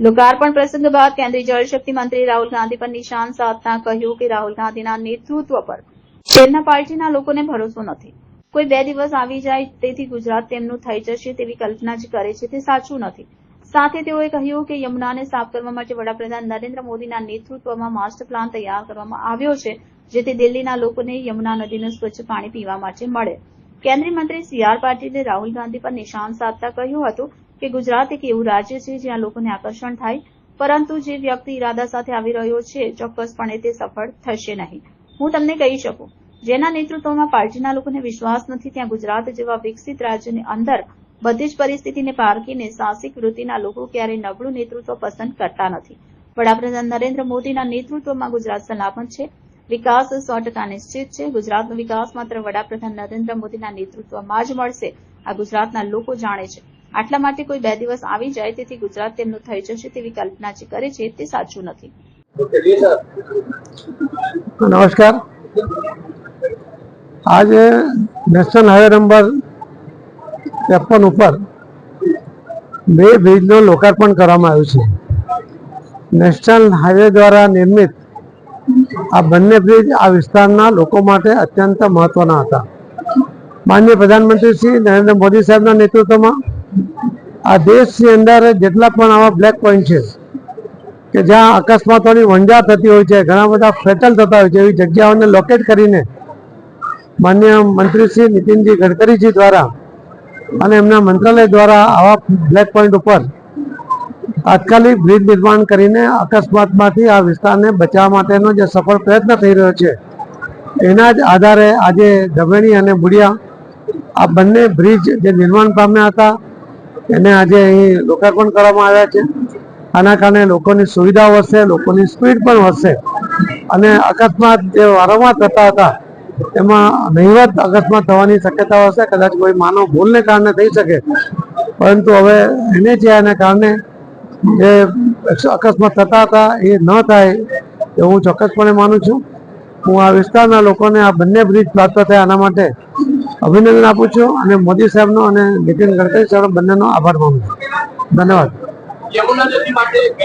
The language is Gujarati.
લોકાર્પણ પ્રસંગ બાદ કેન્દ્રીય જળશક્તિ મંત્રી રાહુલ ગાંધી પર નિશાન સાધતા કહ્યું કે રાહુલ ગાંધીના નેતૃત્વ પર તેમના પાર્ટીના લોકોને ભરોસો નથી. કોઈ બે દિવસ આવી જાય તેથી ગુજરાત તેમનું થઈ જશે તેવી કલ્પના જ કરે છે તે સાચું નથી. સાથે તેઓએ કહ્યું કે યમુનાને સાફ કરવા માટે વડાપ્રધાન નરેન્દ્ર મોદીના નેતૃત્વમાં માસ્ટર પ્લાન તૈયાર કરવામાં આવ્યો છે, જેથી દિલ્હીના લોકોને યમુના નદીનું સ્વચ્છ પાણી પીવા માટે મળે. કેન્દ્રીય મંત્રી સી આર પાટીલે રાહુલ ગાંધી પર નિશાન સાધતા કહ્યું હતું કે ગુજરાત એક એવું રાજ્ય છે જ્યાં લોકોને આકર્ષણ થાય, પરંતુ જે વ્યક્તિ ઇરાદા સાથે આવી રહ્યો છે, ચોક્કસપણે તે સફળ થશે નહીં. હું તમને કહી શકું, જેના નેતૃત્વમાં પાર્ટીના લોકોને વિશ્વાસ નથી, ત્યાં ગુજરાત જેવા વિકસિત રાજ્યની અંદર બધી જ પરિસ્થિતિને પારખીને સાહસિક વૃત્તિના લોકો ક્યારેય નબળું નેતૃત્વ પસંદ કરતા નથી. વડાપ્રધાન નરેન્દ્ર મોદીના નેતૃત્વમાં ગુજરાત સલામત છે, વિકાસ સો ટકા નિશ્ચિત છે, ગુજરાતનો વિકાસ માત્ર વડાપ્રધાન નરેન્દ્ર મોદીના નેતૃત્વમાં જ મળશે, આ ગુજરાતના લોકો જાણે છે. આટલા માટે કોઈ બે દિવસ આવી જાય તેથી ગુજરાત તેમનું થઈ જશે તેવી કલ્પના જે કરે છે તે સાચું નથી. નમસ્કાર. આજે નેશનલ હાઈવે નંબર ત્રેપન ઉપર બે બ્રિજનું લોકાર્પણ કરવામાં આવ્યું છે. નેશનલ હાઈવે દ્વારા નિર્મિત આ બંને બ્રિજ આ વિસ્તારના લોકો માટે અત્યંત મહત્વના હતા. માનનીય પ્રધાનમંત્રી શ્રી નરેન્દ્ર મોદી સાહેબના નેતૃત્વમાં આ દેશની અંદર જેટલા પણ આવા બ્લેક પોઈન્ટ છે, કે જ્યાં અકસ્માતોની વંજા થતી હોય છે, ઘણા બધા ફેટલ થતા હોય છે, એવી જગ્યાઓને લોકેટ કરીને માન્ય મંત્રી શ્રી નીતિનજી ગડકરીજી દ્વારા અને એમના મંત્રાલય દ્વારા આવા બ્લેક પોઈન્ટ ઉપર તાત્કાલિક બ્રિજ નિર્માણ કરીને અકસ્માતમાંથી આ વિસ્તારને બચાવવા માટેનો જે સફળ પ્રયત્ન થઈ રહ્યો છે, એના જ આધારે આજે ધવેણી અને બુડિયા આ બંને બ્રિજ જે નિર્માણ પામ્યા હતા એને આજે અહીં લોકાર્પણ કરવામાં આવ્યા છે. આના કારણે લોકોની સુવિધા વધશે લોકોની સ્પીડ પણ વધશે. અને અકસ્માત જે વારંવાર થતા હતા, એમાં નહીવત અકસ્માત થવાની શક્યતા હશે. કદાચ કોઈ માનવ ભૂલને કારણે થઈ શકે. પરંતુ હવે એને જે એના કારણે જે અકસ્માત થતા હતા, એ ન થાય, એ હું ચોક્કસપણે માનું છું. હું આ વિસ્તારના લોકોને આ બંને બ્રિજ પ્રાપ્ત થાય આના માટે અભિનંદન આપું છું અને મોદી સાહેબનો અને નીતિન ગડકરી સાહેબ બંનેનો આભાર માનું છું. ધન્યવાદ.